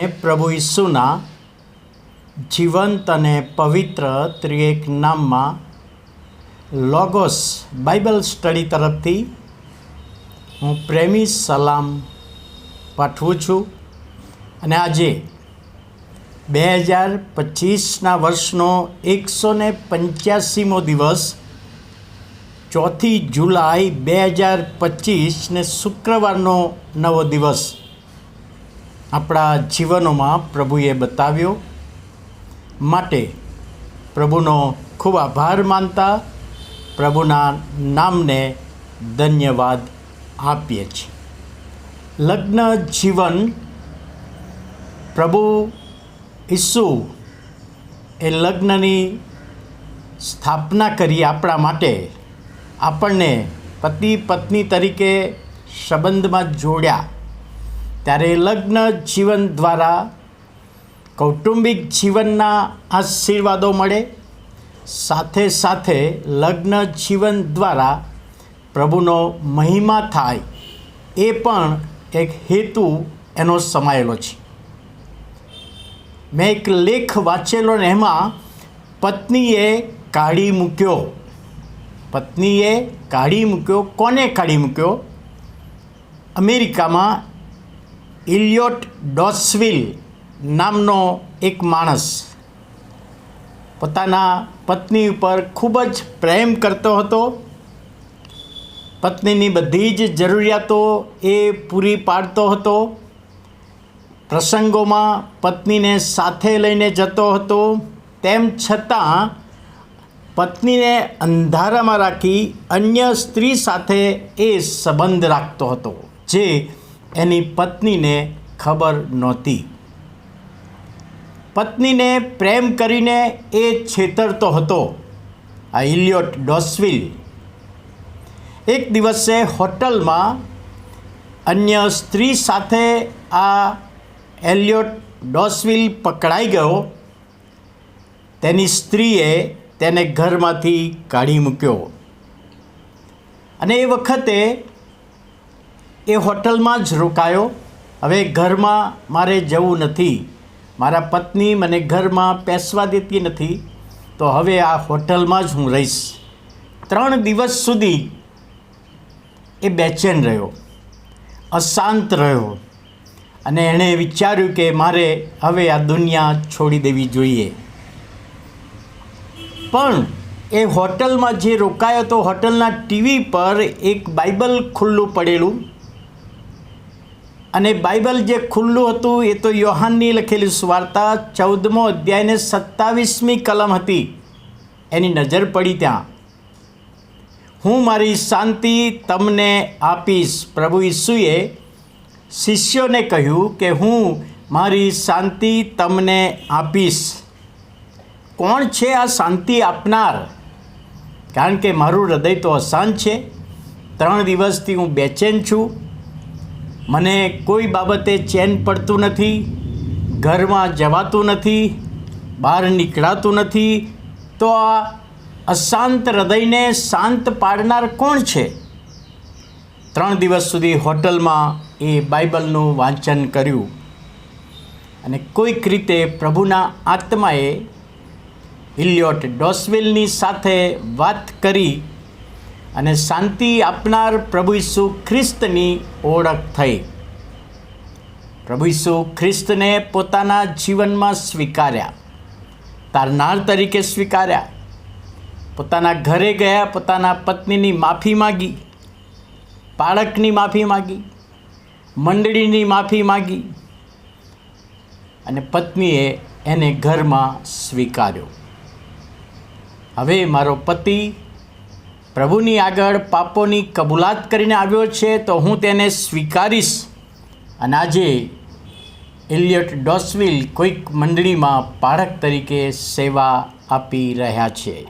એ પ્રભુ ઈસુના જીવંત અને પવિત્ર ત્રિએક નામમાં લોગોસ બાઇબલ સ્ટડી તરફથી હું પ્રેમી સલામ પાઠવું છું. અને આજે બે હજાર પચીસના વર્ષનો એકસો ને પંચ્યાસીમો દિવસ ચોથી જુલાઈ બે હજાર પચીસને શુક્રવારનો નવો દિવસ આપણા જીવનોમાં પ્રભુએ બતાવ્યો. માટે પ્રભુનો ખૂબ આભાર માનતા પ્રભુના નામને ધન્યવાદ આપીએ છીએ. લગ્ન જીવન પ્રભુ ઈસુ એ લગ્નની સ્થાપના કરી આપણા માટે આપણને પતિ પત્ની તરીકે સંબંધમાં જોડ્યા. ત્યારે લગ્ન જીવન દ્વારા કૌટુંબિક જીવનના આશીર્વાદો મળે. સાથે સાથે લગ્ન જીવન દ્વારા પ્રભુનો મહિમા થાય એ પણ એક હેતુ એનો સમાયેલો છે. મેં એક લેખ વાંચેલો ને એમાં પત્નીએ કાઢી મૂક્યો. પત્નીએ કાઢી મૂક્યો. કોને કાઢી મૂક્યો? અમેરિકામાં ઇલિયોટ ડોસવિલ નામનો એક માણસ પોતાના પત્ની ઉપર ખૂબ જ પ્રેમ કરતો હતો. પત્નીની બધી જ જરૂરિયાતો એ પૂરી પાડતો હતો. પ્રસંગોમાં પત્નીને સાથે લઈને જતો હતો. તેમ છતાં પત્નીને અંધારામાં રાખી અન્ય સ્ત્રી સાથે એ સંબંધ રાખતો હતો, જે એની પત્નીને ખબર નહોતી. પત્નીને પ્રેમ કરીને એ છેતરતો હતો. આ ઇલિયોટ ડોસવિલ એક દિવસે હોટલમાં અન્ય સ્ત્રી સાથે આ એલિયોટ ડોસવિલ પકડાઈ ગયો. તેની સ્ત્રીએ તેને ઘરમાંથી કાઢી મૂક્યો. અને એ વખતે એ હોટલમાં જ રોકાયો. હવે ઘરમાં મારે જવું નથી. મારા પત્ની મને ઘરમાં પેસવા દેતી નથી. તો હવે આ હોટલમાં જ હું રહીશ. ત્રણ દિવસ સુધી એ બેચેન રહ્યો. અશાંત રહ્યો. અને એણે વિચાર્યું કે મારે હવે આ દુનિયા છોડી દેવી જોઈએ. પણ એ હોટલમાં જે રોકાયો તો હોટલના ટીવી પર એક બાઇબલ ખુલ્લું પડેલું. અને બાઇબલ જે ખુલ્લું હતું એ તો યોહાનની લખેલી સુવાર્તા ચૌદમો અધ્યાયને સત્તાવીસમી કલમ હતી. એની નજર પડી ત્યાં. હું મારી શાંતિ તમને આપીશ. પ્રભુ ઈસુએ શિષ્યોને કહ્યું કે, હું મારી શાંતિ તમને આપીશ. કોણ છે આ શાંતિ આપનાર? કારણ કે મારું હૃદય તો અશાંત છે. ત્રણ દિવસથી હું બેચેન છું. મને કોઈ બાબતે ચેન પડતું નથી, ઘરમાં જવાતું નથી, બહાર નીકળાતું નથી, તો આ અશાંત હૃદયને શાંત પાડનાર કોણ છે? ત્રણ દિવસ સુધી હોટલમાં એ બાઇબલનું વાંચન કર્યું અને કોઈક રીતે પ્રભુના આત્માએ ઇલિયોટ ડોસવેલની સાથે વાત કરી અને શાંતિ આપનાર પ્રભુ ઈસુ ખ્રિસ્તની ઓળખ થઈ. પ્રભુ ઈસુ ખ્રિસ્તને પોતાના જીવનમાં સ્વીકાર્યા. તારનાર તરીકે સ્વીકાર્યા. પોતાના ઘરે ગયા, પોતાના પત્નીની માફી માગી, બાળકની માફી માગી, મંડળીની માફી માગી અને પત્નીએ એને ઘરમાં સ્વીકાર્યો. હવે મારો પતિ પ્રભુની આગળ પાપોની કબૂલાત કરીને આવ્યો છે, તો હું તેને સ્વીકારીશ. અને આજે ઇલિયટ ડોસવિલ કોઈક મંડળીમાં પાઠક તરીકે સેવા આપી રહ્યા છે.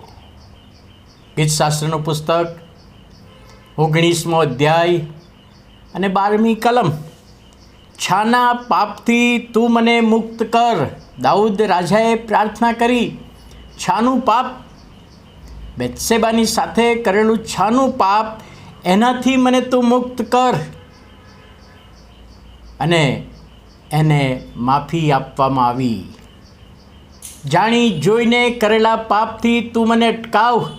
ગીતશાસ્ત્રનું પુસ્તક, ઓગણીસમો અધ્યાય અને બારમી કલમ. છાના પાપથી તું મને મુક્ત કર. દાઉદ રાજાએ પ્રાર્થના કરી, છાનું પાપ બેત્સેબાની સાથે કરેલું છાનું પાપ એનાથી મને તું મુક્ત કર. અને એને માફી આપવામાં આવી. જાણી જોઈને કરેલા પાપથી તું મને અટકાવ.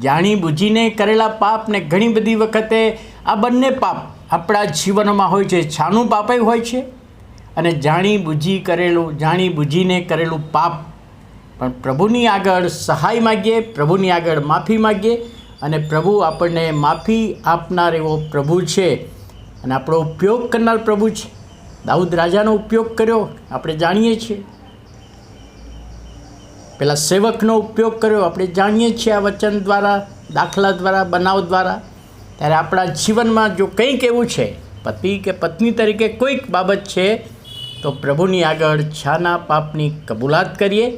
જાણી બૂજીને કરેલા પાપને ઘણી બધી વખતે આ બંને પાપ આપણા જીવનમાં હોય છે, છાનું પાપે હોય છે. અને જાણી બૂજી કરેલું, જાણી બૂજીને કરેલું પાપ પણ પ્રભુની આગળ સહાય માગીએ, પ્રભુની આગળ માફી માગીએ અને પ્રભુ આપણને માફી આપનાર એવો પ્રભુ છે અને આપણો ઉપયોગ કરનાર પ્રભુ છે. દાઉદ રાજાનો ઉપયોગ કર્યો, આપણે જાણીએ છીએ. પેલા સેવકનો ઉપયોગ કર્યો, આપણે જાણીએ છીએ આ વચન દ્વારા, દાખલા દ્વારા, બનાવ દ્વારા. ત્યારે આપણા જીવનમાં જો કંઈક એવું છે, પતિ કે પત્ની તરીકે કોઈક બાબત છે, તો પ્રભુની આગળ છાના પાપની કબૂલાત કરીએ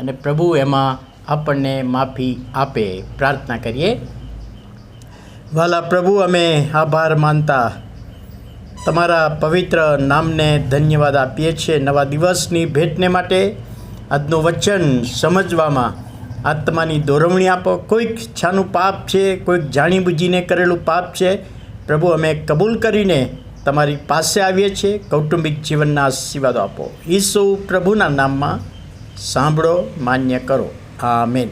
અને પ્રભુ એમાં આપણને માફી આપે. પ્રાર્થના કરીએ. વાલા પ્રભુ, અમે આભાર માનતા તમારા પવિત્ર નામને ધન્યવાદ આપીએ છીએ. નવા દિવસની ભેટને માટે આજનું વચન સમજવામાં આત્માની દોરવણી આપો. કોઈક છાનું પાપ છે, કોઈક જાણીબૂજીને કરેલું પાપ છે. પ્રભુ, અમે કબૂલ કરીને તમારી પાસે આવીએ છીએ. કૌટુંબિક જીવનના આશીર્વાદો આપો. ઈસુ પ્રભુના નામમાં સાંભળો માન્ય કરો. આમેન.